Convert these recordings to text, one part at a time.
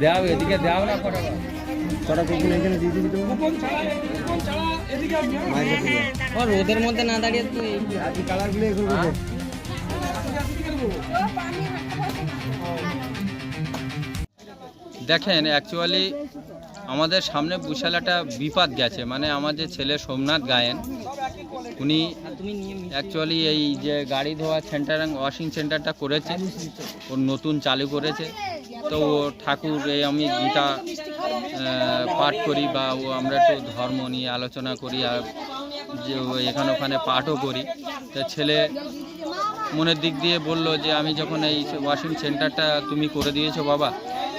দাও এদিকে দেওয়া না কটা কটা কুকুর এখানে দিয়ে দিবি তো ও রোদের মধ্যে না দাঁড়িয়ে তুই আজকে কালারগুলো এগুলো হ্যাঁ? দেখেন অ্যাকচুয়ালি আমাদের সামনে বিশাল একটা বিপদ গেছে মানে আমার যে ছেলে সোমনাথ গায়েন, উনি অ্যাকচুয়ালি এই যে গাড়ি ধোয়া সেন্টার ওয়াশিং সেন্টারটা করেছে ওর নতুন চালু করেছে, তো ও ঠাকুর এই আমি গীতা পাঠ করি বা ও আমরা একটু ধর্ম নিয়ে আলোচনা করি আর যে এখানে ওখানে পাঠও করি, তো ছেলে মনের দিক দিয়ে বলল যে আমি যখন এই ওয়াশিং সেন্টারটা তুমি করে দিয়েছ বাবা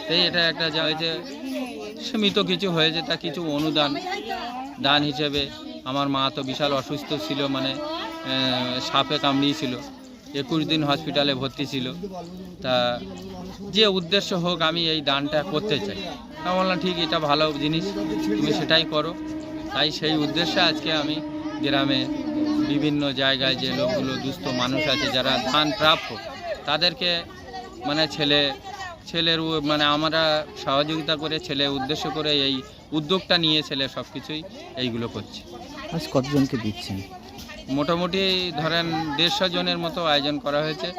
তাই এটা একটা যা সীমিত কিছু হয়েছে, তা কিছু অনুদান, দান হিসেবে। আমার মা তো বিশাল অসুস্থ ছিল মানে সাপে কামড়িয়েছিল। একুশ দিন হসপিটালে ভর্তি ছিল। তা যে উদ্দেশ্য হোক, আমি এই দানটা করতে চাই। তা বললাম, ঠিক, এটা ভালো জিনিস, তুমি সেটাই করো। তাই সেই উদ্দেশ্যে আজকে আমি গ্রামে বিভিন্ন জায়গায় যে লোকগুলো, দুস্থ মানুষ আছে, যারা ধান প্রাপ্য, তাদেরকে মানে ছেলে ছেলের মানে আমরা সহযোগিতা করে ছেলে উদ্দেশ্য করে এই উদ্যোগটা নিয়ে ছেলে সব কিছুই এইগুলো করছে। আজ কতজনকে দিচ্ছেন? মোটামুটি ধরেন দেড়শো জনের মতো আয়োজন করা হয়েছে।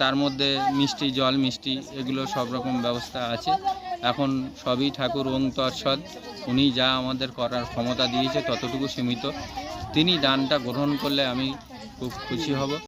তার মধ্যে মিষ্টি জল মিষ্টি এগুলো সব রকম ব্যবস্থা আছে। এখন সবই ঠাকুর ওং তৎসদ উনি যা আমাদের করার ক্ষমতা দিয়েছে ততটুকু সীমিত। তিনি দানটা গ্রহণ করলে আমি খুব খুশি হব।